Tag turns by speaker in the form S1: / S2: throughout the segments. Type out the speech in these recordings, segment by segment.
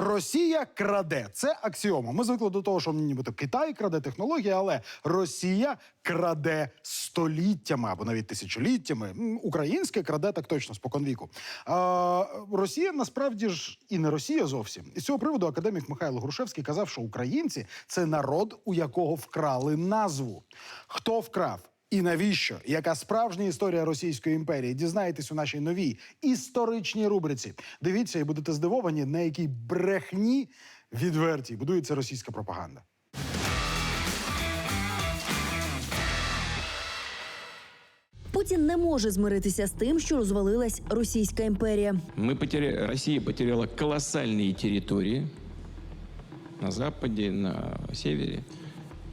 S1: Росія краде. Це аксіома. Ми звикли до того, що нібито Китай краде технології, але Росія краде століттями або навіть тисячоліттями. Українське краде так точно споконвіку. А, Росія насправді ж і не Росія зовсім. І з цього приводу академік Михайло Грушевський казав, що українці це народ, у якого вкрали назву. Хто вкрав? І навіщо? Яка справжня історія Російської імперії? Дізнаєтесь у нашій новій історичній рубриці. Дивіться і будете здивовані, на якій брехні відвертій будується російська пропаганда.
S2: Путін не може змиритися з тим, що розвалилась Російська імперія.
S3: Мы потеря... Россия потеряла колоссальные территории на западе, на севере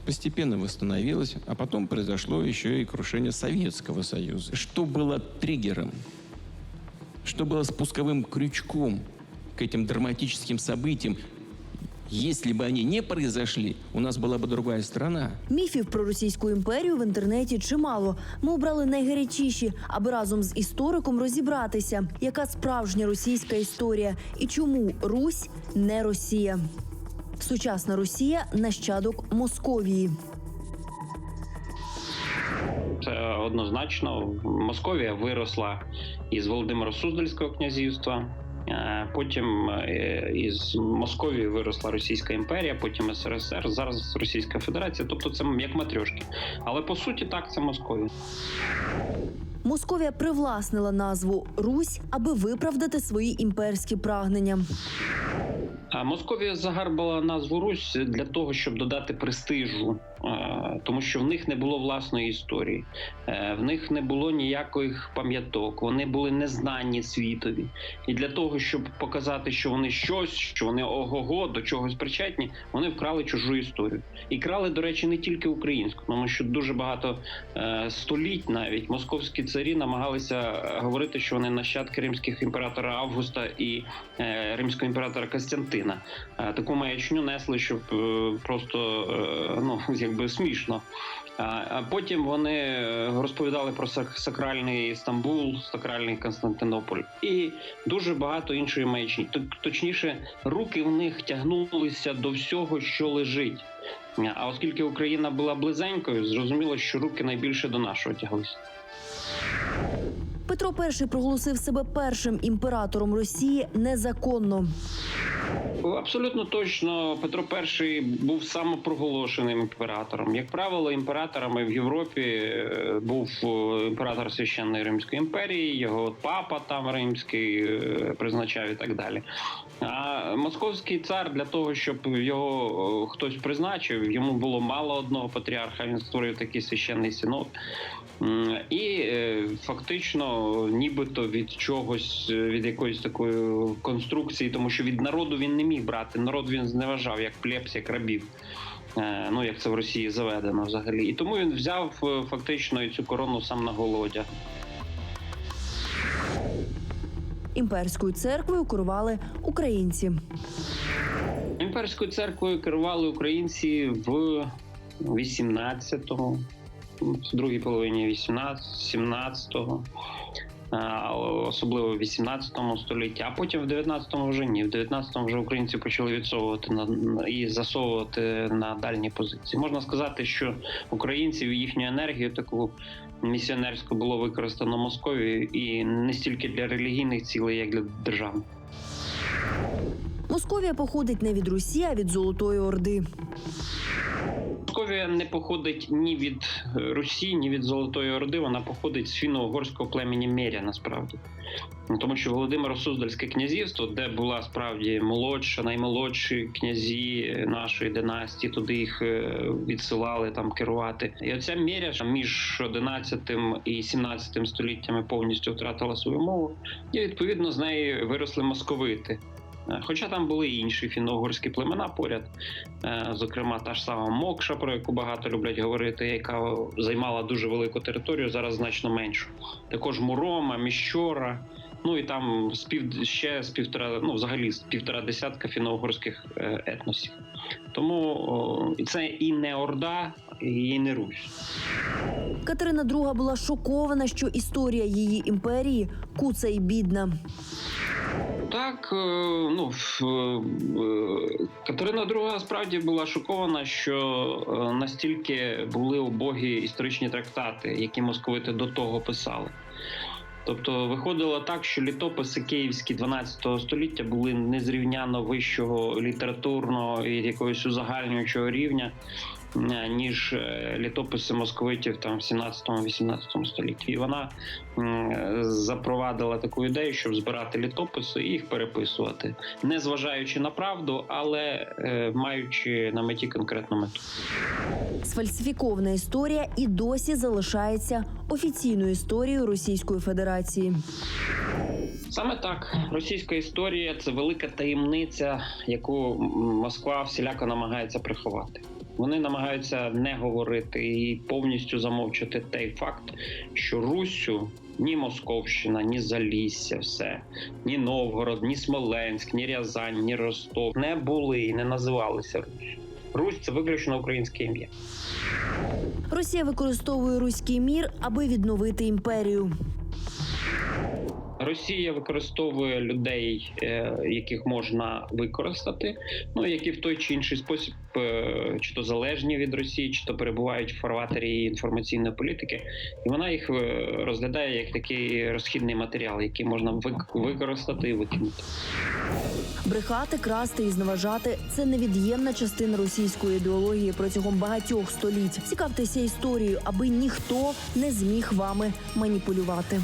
S3: Постепенно восстановилась, а потом произошло еще и крушение Советского Союза. Что было триггером? Что было спусковым крючком к этим драматическим событиям? Если бы они не произошли, у нас была бы другая страна.
S2: Міфів про Російську імперію в інтернеті чимало. Ми обрали найгарячіші, аби разом з істориком розібратися, яка справжня російська історія і чому Русь не Росія. Сучасна Росія нащадок Московії.
S4: Це однозначно. Московія виросла із Володимира Суздальського князівства. е, Потім е, із Московії виросла Російська імперія, потім СРСР, зараз Російська Федерація. Тобто це як матрьошки. Але по суті так це Московія.
S2: Московія привласнила назву Русь, аби виправдати свої імперські прагнення.
S4: Московія загарбала назву Русь для того, щоб додати престижу, тому що в них не було власної історії, Е, в них не було ніяких пам'яток, вони були незнані світові. І для того, щоб показати, що вони щось, що вони ого-го до чогось причетні, вони вкрали чужу історію. І крали, до речі, не тільки українську, тому що дуже багато е, століть навіть московські царі намагалися е, говорити, що вони нащадки римських імператора Августа і е, римського імператора Костянтина. Е, таку маячню несли, щоб е, просто е, ну якби смішно. А, потім вони е, розповідали про сакральний Стамбул, сакральний Константинополь і дуже багато іншої маячні. Точніше, руки в них тягнулися до всього, що лежить. А оскільки Україна була близенькою, зрозуміло, що руки найбільше до нашого тяглися.
S2: Петро І проголосив себе першим імператором Росії незаконно.
S4: Абсолютно точно, Петро І був самопроголошеним імператором. Як правило, імператорами в Європі е, був е, імператор священної Римської імперії, його папа там римський е, призначав і так далі. А московський цар для того, щоб його хтось призначив, йому було мало одного патріарха. Він створив такий священний синод. І фактично, нібито від чогось, від якоїсь такої конструкції, тому що від народу він не міг брати. Народ він зневажав як плебс, як рабів. Е, Ну, як це в Росії заведено взагалі. І тому він взяв е, фактично і цю корону сам на голодя.
S2: Імперською церквою керували українці.
S4: Імперською церквою керували українці в 18-му, в другій половині 18-17-го, а, особливо в 18 столітті, а потім в 19-му вже ні. В 19-му вже українці почали відсовувати на і засовувати на дальні позиції. Можна сказати, що українців їхню енергію таку місіонерську було використано Московією і не стільки для релігійних цілей, як для державних.
S2: Московія походить не від Русі, а від Золотої Орди.
S4: Московія не походить ні від Русі, ні від Золотої Орди. Вона походить з фінно-угорського племені Меря, насправді. Тому що Володимиро Суздальське князівство, де була справді молодша, наймолодші князі нашої династії, туди їх е, відсилали там керувати. І оця Меря між 11 і 17 століттями повністю втратила свою мову, і відповідно з неї виросли московити. Хоча там були і інші фінно-угорські племена поряд, Е, зокрема та ж сама Мокша, про яку багато люблять говорити, яка займала дуже велику територію, зараз значно меншу. Також Мурома, Міщора. Ну і там з пів ще з півтора, ну взагалі з півтора десятка фіно-угорських е, етносів. Тому це і не Орда, і не Русь.
S2: Катерина II була шокована, що історія її імперії куца і бідна.
S4: Так, е, ну е, Катерина II справді була шокована, що е, настільки були убогі історичні трактати, які московити до того писали. Тобто виходило так, що літописи київські 12 століття були незрівняно вищого літературного і якогось узагальнюючого рівня, е, ніж е, літописи московитів там в 17-18 столітті. І вона запровадила таку ідею, щоб збирати літописи і їх переписувати, не зважаючи на правду, але е, маючи на меті конкретну мету.
S2: Сфальсифікована історія і досі залишається офіційною історією Російської Федерації.
S4: Саме так, російська історія це велика таємниця, яку Москва всіляко намагається приховати. Вони намагаються не говорити і повністю замовчати той факт, що Руссю ні Московщина, ні Залісся, все, ні Новгород, ні Смоленськ, ні Рязань, ні Ростов не були і не називалися Русь. Русь це виключно українське ім'я.
S2: Росія використовує руський мір, аби відновити імперію.
S4: Росія використовує людей, е, яких можна використати, ну які в той чи інший спосіб, е, чи то залежні від Росії, чи то перебувають в фарватері її інформаційної політики, і вона їх е, розглядає як такий розхідний матеріал, який можна вик- використати і викинути.
S2: Брехати, красти і зневажати це невід'ємна частина російської ідеології протягом багатьох століть. Цікавтеся історією, аби ніхто не зміг вами маніпулювати.